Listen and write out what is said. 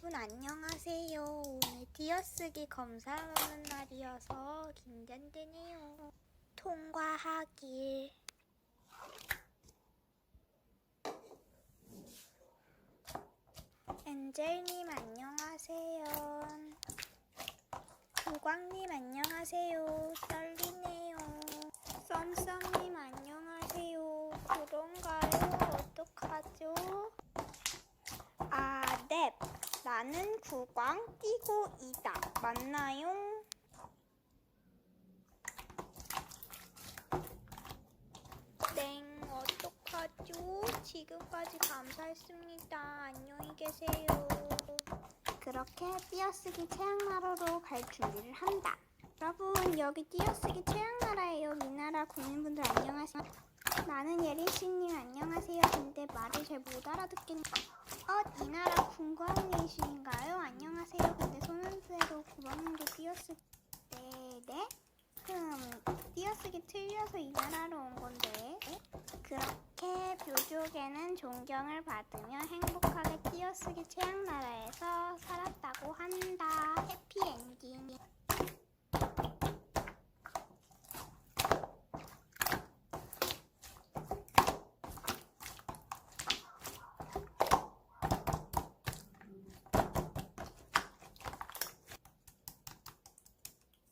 안녕하세요. 오늘 띄어쓰기 검사하는 날이어서 긴장되네요. 통과하길. 엔젤님 안녕하세요. 구광님 안녕하세요. 떨리네요. 썸썸님 안녕하세요. 그런가요? 어떡하죠? 아, 넵. 나는 구광 끼고 이다. 맞나요? 땡, 어떡하죠? 지금까지 감사했습니다. 안녕히 계세요. 그렇게 띄어쓰기 최양나라로 갈 준비를 한다. 여러분, 여기 띄어쓰기 최양나라예요. 미나라 국민분들 안녕하세요. 나는 예린씨님 안녕하세요. 근데 말을 잘 못 알아듣겠네. 어, 이 나라 군광이신가요? 안녕하세요. 근데 소년수에도 구멍으로 띄었을 때, 네? 흠, 띄어쓰기 틀려서 이 나라로 온 건데. 그렇게 묘족에는 존경을 받으며 행복하게 띄어쓰기 최양 나라에서 살았다고 한다.